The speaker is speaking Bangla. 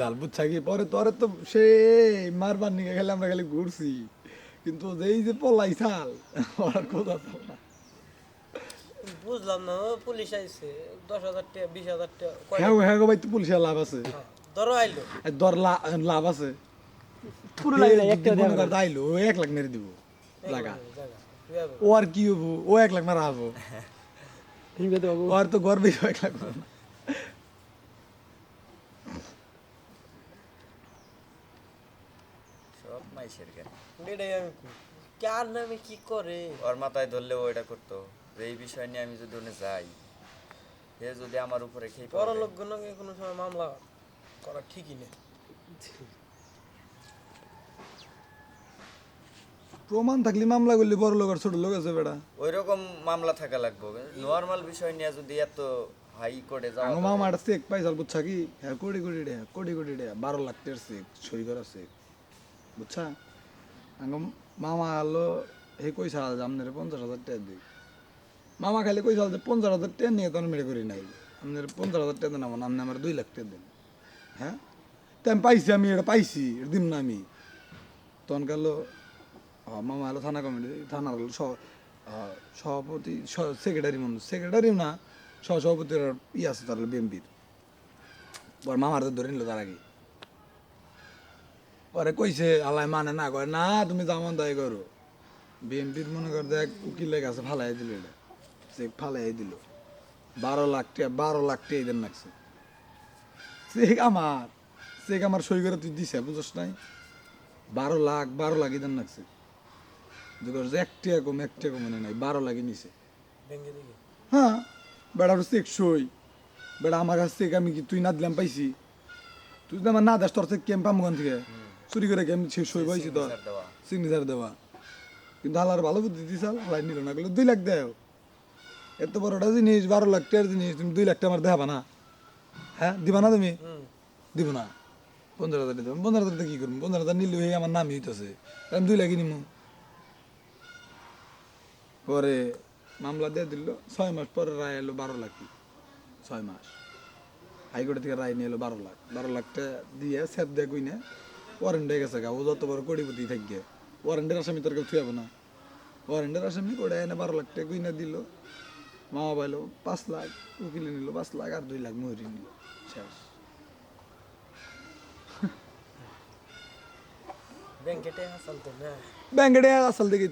জাল পরে তোরে তো সে মারবার খেলে আমরা খালি ঘুরছি। কিন্তু এই যে পলাই চাল ওর কোথা না। বুঝলাম না ও পুলিশ আইছে দশ হাজার টাকা বিশ হাজার টাকা হ্যাঁ হ্যাঁ গো ভাই তো পুলিশের লাভ আছে? ধরো আইলো। লাভ আছে। পুরো একটা আইলো ও এক লাখ মেরে দিব লাগা। ও আর কি হব? ও এক লাখ মারা হব। আর তো গর্বে এক লাখ মারা না। সব মাইসের জ্ঞান। এটাই আমি কার। নামে কি করে? ওর মাথায় ধরলেও এটা করতো। এই বিষয় নিয়ে আমি যদি ওনে যাই সে যদি আমার উপরে খেয়ে পড়ে, কোনো সময় মামলা করা ঠিকই নেই। প্রমাণ থাকলে মামলা করলে বড় লোক আর ছোট লোক আছে বেটা ওইরকম মামলা থাকা লাগবে। নর্মাল বিষয় নিয়ে যদি এত হাই করে যাওয়া আমার মামা একটা চেক পাইছাল বুঝছা কি? হ্যাঁ কোটি কোটি টাকা কোটি কোটি টাকা। বারো লাখ টাকার চেক সই করা চেক। বুঝছা? আঙ্গ মামা হলো হে কইসাল যে আপনার পঞ্চাশ হাজার টাকা দিই মামা খালি কইসাল যে পঞ্চাশ হাজার টাকা নিয়ে তখন মেরে করি নাই। আপনার পঞ্চাশ হাজার টাকা দেন আমার আপনি আমার দুই লাখ টাকা দেন। হ্যাঁ? তো আমি পাইছি, আমি এটা পাইছি, এটা দিম না আমি। তখন গেল মামা হলো থানা কমিটি, থানার হলো সভাপতি সেক্রেটারি মানুষ সেক্রেটারি না সহ সভাপতির ই আছে তার বিএমপির পর মামার ধরে নিল তার আগে। পরে কইছে আল্লাহ মানে না কয় না তুমি যেমন দায় করো। বিএমপির মনে কর দেখ উকিলের কাছে ফালাই দিল এটা। সে ফালাই দিল। বারো লাখ টাকা বারো লাখ টাকা এদের লাগছে চেক আমার চেক আমার সই করে তুই দিছে বুঝছ নাই? বারো লাখ বারো লাখ এদের লাগছে এক টাকা কম এক টাকা মনে নাই বারো লাখই নিছে। হ্যাঁ বেড়ার চেক সই। বেড়া আমার কাছ থেকে আমি কি তুই না দিলাম পাইছি? তুই যদি আমার না দাস তোর থেকে কেম থেকে? চুরি করে কেম সই পাইছি তোর signature দেওয়া। সিগনেচার দেওয়া। কিন্তু হালার ভালো বুদ্ধি দিছাল হালাই নিল না। গেলো দুই লাখ দেও। এত বড়টা জিনিস বারো লাখ টাকার জিনিস তুমি দুই লাখ টাকা আমার দেখাবা না। হ্যাঁ দিবা না তুমি? দিব না। পনেরো হাজার দেবো পনেরো হাজার কি করব? পনেরো হাজার নিলে হয়ে আমার নামই হইতেছে। আমি দুই লাখই নিমু। পরে মামলা দিয়ে দিল ছয় মাস পরে রায় এলো বারো লাখ ছয় মাস। হাইকোর্ট থেকে রায় নিয়ে এলো বারো লাখ। বারো লাখটা দিয়ে স্যাপ দিয়ে কই না ওয়ারেন্ট হয়ে গেছে গা ও যত বড় কোটিপতি থাকবে ওয়ারেন্টের আসামি তোর কেউ থুয়াবো না। ওয়ারেন্টের আসামি করে এনে বারো লাখ টাকা গুইনা দিল মা পাইলো পাঁচ লাখ উকিলে নিল পাঁচ লাখ আর দুই লাখ মহরি নিল শেষ। ব্যাংকেটে হাসাল তো না? আসল দেখি